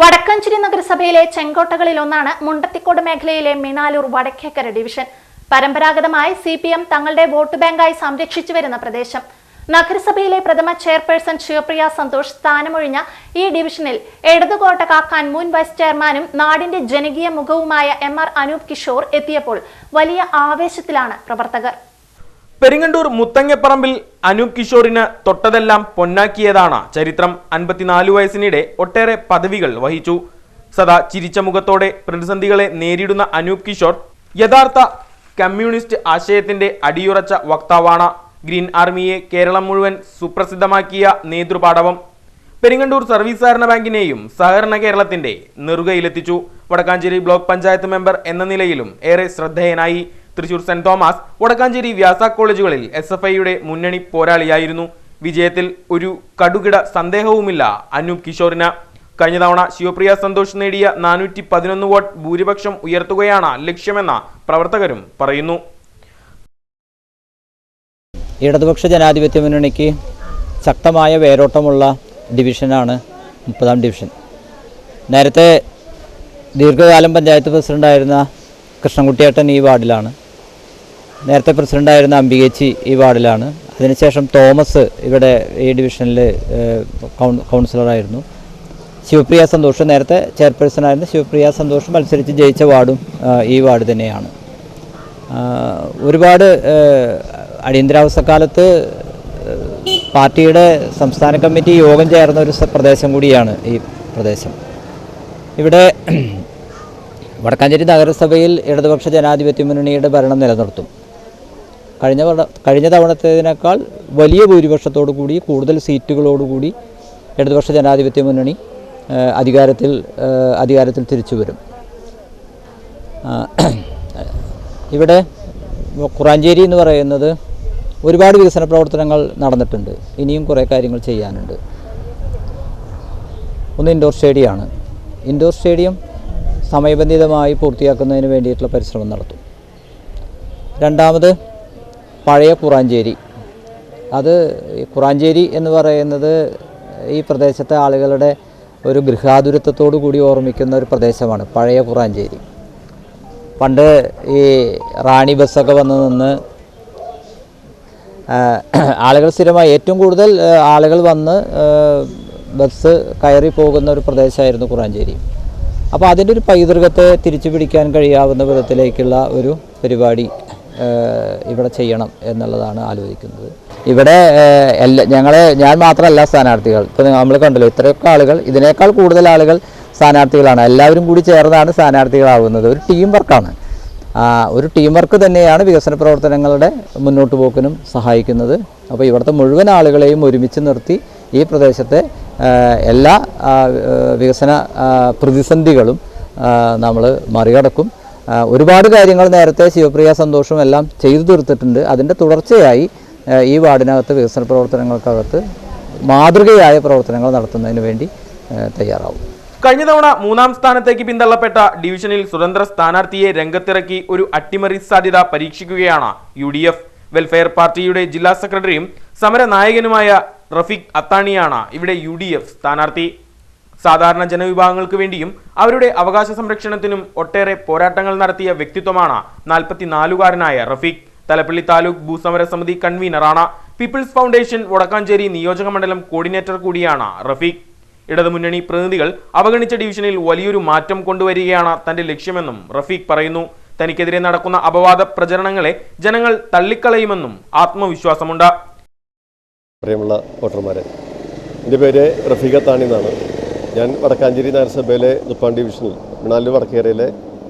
വടക്കഞ്ചേരി നഗരസഭയിലെ ചെങ്കോട്ടകളിൽ ഒന്നാണ് മുണ്ടത്തിക്കോട് മേഖലയിലെ മിനാലൂർ വടക്കേക്കര ഡിവിഷൻ. പരമ്പരാഗതമായി സി പി എം തങ്ങളുടെ വോട്ട് ബാങ്കായി സംരക്ഷിച്ചു വരുന്ന പ്രദേശം. നഗരസഭയിലെ പ്രഥമ ചെയർപേഴ്സൺ ശിവപ്രിയ സന്തോഷ് സ്ഥാനമൊഴിഞ്ഞ ഈ ഡിവിഷനിൽ ഇടതുകോട്ട കാക്കാൻ മുൻ വൈസ് ചെയർമാനും നാടിന്റെ ജനകീയ മുഖവുമായ എം ആർ അനൂപ് കിഷോർ എത്തിയപ്പോൾ വലിയ ആവേശത്തിലാണ് പ്രവർത്തകർ. പെരിങ്ങണ്ടൂർ മുത്തങ്ങപ്പറമ്പിൽ അനൂപ് കിഷോറിന് തൊട്ടതെല്ലാം പൊന്നാക്കിയതാണ്. ചരിത്രം അൻപത്തിനാല് വയസ്സിനിടെ ഒട്ടേറെ പദവികൾ വഹിച്ചു. സദാ ചിരിച്ച മുഖത്തോടെ പ്രതിസന്ധികളെ നേരിടുന്ന അനൂപ് കിഷോർ യഥാർത്ഥ കമ്മ്യൂണിസ്റ്റ് ആശയത്തിന്റെ അടിയുറച്ച വക്താവാണ്. ഗ്രീൻ ആർമിയെ കേരളം മുഴുവൻ സുപ്രസിദ്ധമാക്കിയ നേതൃപാടവം പെരിങ്ങണ്ടൂർ സർവീസ് സഹകരണ ബാങ്കിനെയും സഹകരണ കേരളത്തിന്റെ നെറുകയിലെത്തിച്ചു. വടക്കാഞ്ചേരി ബ്ലോക്ക് പഞ്ചായത്ത് മെമ്പർ എന്ന നിലയിലും ഏറെ ശ്രദ്ധേയനായി. തൃശൂർ സെന്റ് തോമസ് വടക്കാഞ്ചേരി വ്യാസ കോളേജുകളിൽ എസ് എഫ് ഐയുടെ മുന്നണി പോരാളിയായിരുന്നു. വിജയത്തിൽ ഒരു കടുകിട സന്ദേഹവുമില്ല അനൂപ് കിഷോറിന്. കഴിഞ്ഞ തവണ ശിവപ്രിയ സന്തോഷ് നേടിയ നാനൂറ്റി പതിനൊന്ന് വോട്ട് ഭൂരിപക്ഷം ഉയർത്തുകയാണ് ലക്ഷ്യമെന്ന പ്രവർത്തകരും പറയുന്നു. ഇടതുപക്ഷ ജനാധിപത്യ മുന്നണിക്ക് ശക്തമായ വേരോട്ടമുള്ള ഡിവിഷനാണ് മുപ്പതാം ഡിവിഷൻ. നേരത്തെ ദീർഘകാലം പഞ്ചായത്ത് പ്രസിഡന്റായിരുന്ന കൃഷ്ണൻകുട്ടിയേട്ടൻ ഈ വാർഡിലാണ്. നേരത്തെ പ്രസിഡന്റായിരുന്ന അംബികേച്ചി ഈ വാർഡിലാണ്. അതിനുശേഷം തോമസ് ഇവിടെ ഈ ഡിവിഷനിൽ കൗൺസിലറായിരുന്നു. ശിവപ്രിയ സന്തോഷ് നേരത്തെ ചെയർപേഴ്സണായിരുന്ന. ശിവപ്രിയ സന്തോഷ് മത്സരിച്ച് ജയിച്ച വാർഡും ഈ വാർഡ് തന്നെയാണ്. ഒരുപാട് അടിയന്തരാവസ്ഥക്കാലത്ത് പാർട്ടിയുടെ സംസ്ഥാന കമ്മിറ്റി യോഗം ചേർന്ന ഒരു പ്രദേശം കൂടിയാണ് ഈ പ്രദേശം. ഇവിടെ വടക്കാഞ്ചേരി നഗരസഭയിൽ ഇടതുപക്ഷ ജനാധിപത്യ മുന്നണിയുടെ ഭരണം നിലനിർത്തും. കഴിഞ്ഞ കഴിഞ്ഞ തവണത്തേതിനേക്കാൾ വലിയ ഭൂരിപക്ഷത്തോടു കൂടി കൂടുതൽ സീറ്റുകളോടുകൂടി ഇടതുപക്ഷ ജനാധിപത്യ മുന്നണി അധികാരത്തിൽ അധികാരത്തിൽ തിരിച്ചു വരും. ഇവിടെ കുറാഞ്ചേരി എന്ന് പറയുന്നത് ഒരുപാട് വികസന പ്രവർത്തനങ്ങൾ നടന്നിട്ടുണ്ട്. ഇനിയും കുറേ കാര്യങ്ങൾ ചെയ്യാനുണ്ട്. ഒന്ന് ഇൻഡോർ സ്റ്റേഡിയമാണ്. ഇൻഡോർ സ്റ്റേഡിയം സമയബന്ധിതമായി പൂർത്തിയാക്കുന്നതിന് വേണ്ടിയിട്ടുള്ള പരിശ്രമം നടത്തും. രണ്ടാമത് പഴയ കുറാഞ്ചേരി. അത് കുറാഞ്ചേരി എന്ന് പറയുന്നത് ഈ പ്രദേശത്തെ ആളുകളുടെ ഒരു ഗൃഹാതുരത്വത്തോടു കൂടി ഓർമ്മിക്കുന്ന ഒരു പ്രദേശമാണ് പഴയ കുറാഞ്ചേരി. പണ്ട് ഈ റാണി ബസ്സൊക്കെ വന്ന് നിന്ന് ആളുകൾ സ്ഥിരമായി ഏറ്റവും കൂടുതൽ ആളുകൾ വന്ന് ബസ് കയറി പോകുന്ന ഒരു പ്രദേശമായിരുന്നു കുറാഞ്ചേരി. അപ്പോൾ അതിന്റെ ഒരു പൈതൃകത്തെ തിരിച്ചു പിടിക്കാൻ കഴിയാവുന്ന വിധത്തിലേക്കുള്ള ഒരു പരിപാടി ഇവിടെ ചെയ്യണം എന്നുള്ളതാണ് ആലോചിക്കുന്നത്. ഇവിടെ എല്ലാ ഞങ്ങളെ ഞാൻ മാത്രമല്ല സ്ഥാനാർത്ഥികൾ. ഇപ്പോൾ നമ്മൾ കണ്ടല്ലോ ഇത്രയൊക്കെ ആളുകൾ ഇതിനേക്കാൾ കൂടുതൽ ആളുകൾ സ്ഥാനാർത്ഥികളാണ്. എല്ലാവരും കൂടി ചേർന്നാണ് സ്ഥാനാർത്ഥികളാവുന്നത്. ഒരു ടീം വർക്കാണ് ഒരു ടീം വർക്ക് തന്നെയാണ് വികസന പ്രവർത്തനങ്ങളുടെ മുന്നോട്ട് പോക്കിനും സഹായിക്കുന്നത്. അപ്പോൾ ഇവിടുത്തെ മുഴുവൻ ആളുകളെയും ഒരുമിച്ച് നിർത്തി ഈ പ്രദേശത്തെ എല്ലാ വികസന പ്രതിസന്ധികളും നമ്മൾ മറികടക്കും. ഒരുപാട് കാര്യങ്ങൾ നേരത്തെ ശിവപ്രിയ സന്തോഷവും എല്ലാം ചെയ്തു തീർത്തിട്ടുണ്ട്. അതിന്റെ തുടർച്ചയായി ഈ വാർഡിനകത്ത് വികസന പ്രവർത്തനങ്ങൾക്കകത്ത് മാതൃകയായ പ്രവർത്തനങ്ങൾ നടത്തുന്നതിന് വേണ്ടി തയ്യാറാവും. കഴിഞ്ഞ തവണ മൂന്നാം സ്ഥാനത്തേക്ക് പിന്തള്ളപ്പെട്ട ഡിവിഷനിൽ സ്വതന്ത്ര സ്ഥാനാർത്ഥിയെ രംഗത്തിറക്കി ഒരു അട്ടിമറി സാധ്യത പരീക്ഷിക്കുകയാണ് U D F welfare party ജില്ലാ സെക്രട്ടറിയും സമരനായകനുമായ റഫീഖ് അത്താണിയാണ് ഇവിടെ യു ഡി എഫ് സ്ഥാനാർത്ഥി. സാധാരണ ജനവിഭാഗങ്ങൾക്ക് വേണ്ടിയും അവരുടെ അവകാശ സംരക്ഷണത്തിനും ഒട്ടേറെ പോരാട്ടങ്ങൾ നടത്തിയ വ്യക്തിത്വമാണ് നാൽപ്പത്തിനാലുകാരനായ റഫീഖ്. തലപ്പള്ളി താലൂക്ക് ഭൂസമര സമിതി കൺവീനറാണ്. പീപ്പിൾസ് ഫൗണ്ടേഷൻ വടക്കാഞ്ചേരി നിയോജക മണ്ഡലം കോർഡിനേറ്റർ കൂടിയാണ് റഫീഖ്. ഇടതുമുന്നണി പ്രതിനിധികൾ അവഗണിച്ച ഡിവിഷനിൽ വലിയൊരു മാറ്റം കൊണ്ടുവരികയാണ് തന്റെ ലക്ഷ്യമെന്നും റഫീഖ് പറയുന്നു. തനിക്കെതിരെ നടക്കുന്ന അപവാദ പ്രചരണങ്ങളെ ജനങ്ങൾ തള്ളിക്കളയുമെന്നും ആത്മവിശ്വാസമുണ്ട്. പ്രിയമുള്ള വോട്ടർമാരെ എന്റെ പേര് റഫീഖ താണി എന്നാണ്. ഞാൻ വടക്കാഞ്ചേരി നഗരസഭയിലെ മുപ്പാം ഡിവിഷനിൽ മണാലി വടക്കേരയിലെ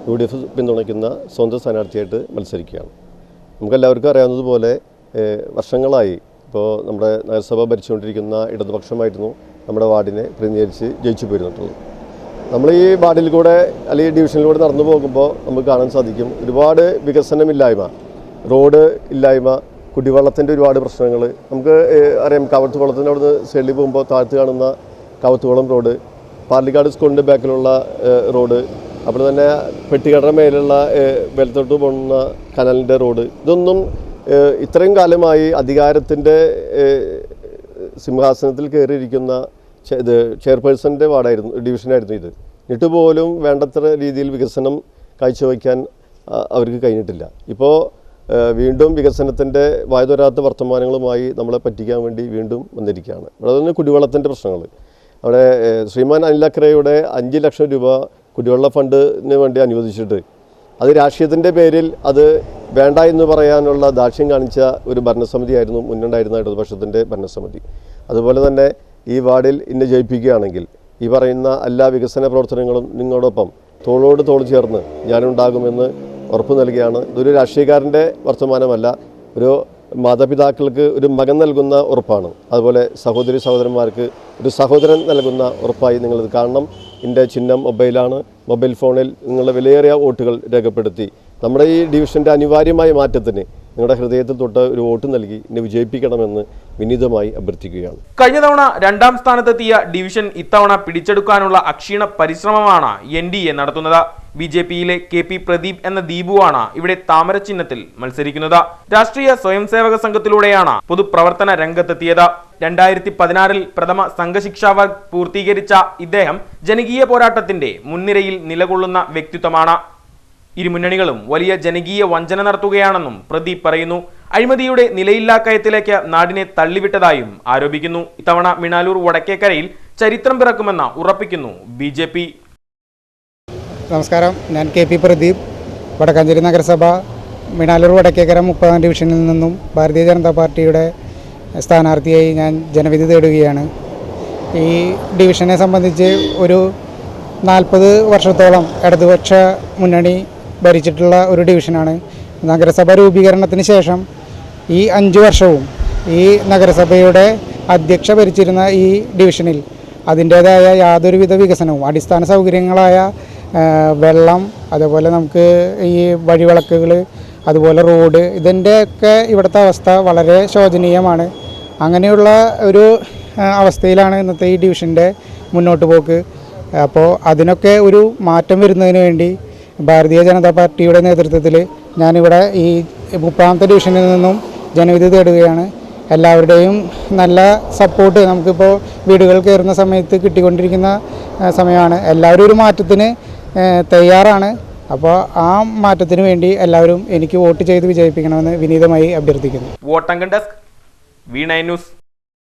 യു ഡി എഫ് പിന്തുണയ്ക്കുന്ന സ്വന്തം സ്ഥാനാർത്ഥിയായിട്ട് മത്സരിക്കുകയാണ്. നമുക്കെല്ലാവർക്കും അറിയാവുന്നതുപോലെ വർഷങ്ങളായി ഇപ്പോൾ നമ്മുടെ നഗരസഭ ഭരിച്ചുകൊണ്ടിരിക്കുന്ന ഇടതുപക്ഷമായിരുന്നു നമ്മുടെ വാർഡിനെ പ്രതിനിധീകരിച്ച് ജയിച്ചു പോരുന്നിട്ടുള്ളത് നമ്മൾ ഈ വാർഡിൽ കൂടെ അല്ലെങ്കിൽ ഡിവിഷനിലൂടെ നടന്നു പോകുമ്പോൾ നമുക്ക് കാണാൻ സാധിക്കും ഒരുപാട് വികസനമില്ലായ്മ റോഡ് ഇല്ലായ്മ കുടിവെള്ളത്തിന്റെ ഒരുപാട് പ്രശ്നങ്ങൾ. നമുക്ക് അറിയാം കവത്തുകുളത്തിന്റെ അവിടുന്ന് സെള്ളി പോകുമ്പോൾ താഴ്ത്ത് കാണുന്ന കവത്തുകുളം റോഡ് പാർലിക്കാട് സ്കൂളിന്റെ ബാക്കിലുള്ള റോഡ് അപ്പോൾ തന്നെ പെട്ടിക്കടയുടെ മേലുള്ള വെൽത്തോട്ട് പോകുന്ന കനലിന്റെ റോഡ്. ഇതൊന്നും ഇത്രയും കാലമായി അധികാരത്തിന്റെ സിംഹാസനത്തിൽ കയറിയിരിക്കുന്ന ഇത് ചെയർപേഴ്സന്റെ വാർഡായിരുന്നു ഡിവിഷനായിരുന്നു ഇത്. എന്നിട്ട് പോലും വേണ്ടത്ര രീതിയിൽ വികസനം കാഴ്ചവെക്കാൻ അവർക്ക് കഴിഞ്ഞിട്ടില്ല. ഇപ്പോൾ വീണ്ടും വികസനത്തിന്റെ വായതൊരാത്ത വർത്തമാനങ്ങളുമായി നമ്മളെ പറ്റിക്കാൻ വേണ്ടി വീണ്ടും വന്നിരിക്കുകയാണ്. അവിടെ തന്നെ കുടിവെള്ളത്തിന്റെ പ്രശ്നങ്ങൾ അവിടെ ശ്രീമാൻ അനിൽ അക്രയുടെ അഞ്ച് ലക്ഷം രൂപ കുടിവെള്ള ഫണ്ടിന് വേണ്ടി അനുവദിച്ചിട്ട്. അത് രാഷ്ട്രീയത്തിന്റെ പേരിൽ അത് വേണ്ട എന്ന് പറയാനുള്ള ദാക്ഷ്യം കാണിച്ച ഒരു ഭരണസമിതിയായിരുന്നു മുന്നുണ്ടായിരുന്ന ഇടതുപക്ഷത്തിന്റെ ഭരണസമിതി. അതുപോലെ തന്നെ ഈ വാർഡിൽ ഇന്നെ ജയിപ്പിക്കുകയാണെങ്കിൽ ഈ പറയുന്ന എല്ലാ വികസന പ്രവർത്തനങ്ങളും നിങ്ങളോടൊപ്പം തോളോട് തോൾ ചേർന്ന് ഞാനുണ്ടാകുമെന്ന് ഉറപ്പ് നൽകിയാണ്. ഇതൊരു രാഷ്ട്രീയക്കാരന്റെ വർത്തമാനമല്ല ഒരു മാതാപിതാക്കൾക്ക് ഒരു മകൻ നൽകുന്ന ഉറപ്പാണ്. അതുപോലെ സഹോദരി സഹോദരന്മാർക്ക് ഒരു സഹോദരൻ നൽകുന്ന ഉറപ്പായി നിങ്ങളിത് കാണണം. എന്റെ ചിഹ്നം മൊബൈലാണ്. മൊബൈൽ ഫോണിൽ നിങ്ങളുടെ വിലയേറിയ വോട്ടുകൾ രേഖപ്പെടുത്തി. നമ്മുടെ ഈ ഡിവിഷന്റെ അനിവാര്യമായ മാറ്റത്തിന് നിങ്ങളുടെ ഹൃദയത്തിൽ തൊട്ട് ഒരു വോട്ട് നൽകി എന്നെ വിജയിപ്പിക്കണമെന്ന് വിനീതമായി അഭ്യർത്ഥിക്കുകയാണ്. കഴിഞ്ഞ തവണ രണ്ടാം സ്ഥാനത്തെത്തിയ ഡിവിഷൻ ഇത്തവണ പിടിച്ചെടുക്കാനുള്ള അക്ഷീണ പരിശ്രമമാണ് എൻ നടത്തുന്നത്. ബി ജെ പിയിലെ കെ പി പ്രദീപ് എന്ന ദീപുവാണ് ഇവിടെ താമര ചിഹ്നത്തിൽ മത്സരിക്കുന്നത്. രാഷ്ട്രീയ സ്വയം സേവക സംഘത്തിലൂടെയാണ് പൊതുപ്രവർത്തന രംഗത്തെത്തിയത്. രണ്ടായിരത്തി പതിനാറിൽ പ്രഥമ സംഘശിക്ഷാ വർഗ് പൂർത്തീകരിച്ച ഇദ്ദേഹം ജനകീയ പോരാട്ടത്തിന്റെ മുൻനിരയിൽ നിലകൊള്ളുന്ന വ്യക്തിത്വമാണ്. ഇരുമുന്നണികളും വലിയ ജനകീയ വഞ്ചന നടത്തുകയാണെന്നും പ്രദീപ് പറയുന്നു. അഴിമതിയുടെ നിലയില്ലാക്കയത്തിലേക്ക് നാടിനെ തള്ളിവിട്ടതായും ആരോപിക്കുന്നു. ഇത്തവണ മിണാലൂർ വടക്കേക്കരയിൽ ചരിത്രം പിറക്കുമെന്ന് ഉറപ്പിക്കുന്നു ബി നമസ്കാരം. ഞാൻ കെ പി പ്രദീപ്. വടക്കാഞ്ചേരി നഗരസഭ മിണാലൂർ വടക്കേക്കര മുപ്പതാം ഡിവിഷനിൽ നിന്നും ഭാരതീയ ജനതാ പാർട്ടിയുടെ സ്ഥാനാർത്ഥിയായി ഞാൻ ജനവിധി തേടുകയാണ്. ഈ ഡിവിഷനെ സംബന്ധിച്ച് ഒരു നാൽപ്പത് വർഷത്തോളം ഇടതുപക്ഷ മുന്നണി ഭരിച്ചിട്ടുള്ള ഒരു ഡിവിഷനാണ്. നഗരസഭ രൂപീകരണത്തിന് ശേഷം ഈ അഞ്ച് വർഷവും ഈ നഗരസഭയുടെ അധ്യക്ഷ ഭരിച്ചിരുന്ന ഈ ഡിവിഷനിൽ അതിന്റേതായ യാതൊരുവിധ വികസനവും അടിസ്ഥാന സൗകര്യങ്ങളായ വെള്ളം അതേപോലെ നമുക്ക് ഈ വഴിവിളക്കുകൾ അതുപോലെ റോഡ് ഇതിന്റെയൊക്കെ ഇവിടുത്തെ അവസ്ഥ വളരെ ശോചനീയമാണ്. അങ്ങനെയുള്ള ഒരു അവസ്ഥയിലാണ് ഇന്നത്തെ ഈ ഡിവിഷന്റെ മുന്നോട്ട് പോക്ക്. അപ്പോൾ അതിനൊക്കെ ഒരു മാറ്റം വരുന്നതിന് വേണ്ടി ഭാരതീയ ജനതാ പാർട്ടിയുടെ നേതൃത്വത്തിൽ ഞാനിവിടെ ഈ മുപ്പാമത്തെ ഡിവിഷനിൽ നിന്നും ജനവിധി തേടുകയാണ്. എല്ലാവരുടെയും നല്ല സപ്പോർട്ട് നമുക്കിപ്പോൾ വീടുകൾ കയറുന്ന സമയത്ത് കിട്ടിക്കൊണ്ടിരിക്കുന്ന സമയമാണ്. എല്ലാവരും ഒരു മാറ്റത്തിന് തയ്യാറാണ്. അപ്പോൾ ആ മാറ്റത്തിന് വേണ്ടി എല്ലാവരും എനിക്ക് വോട്ട് ചെയ്ത് വിജയിപ്പിക്കണമെന്ന് വിനീതമായി അഭ്യർത്ഥിക്കുന്നു. വോട്ടംഗൻ ഡെസ്ക് വി ന്യൂസ്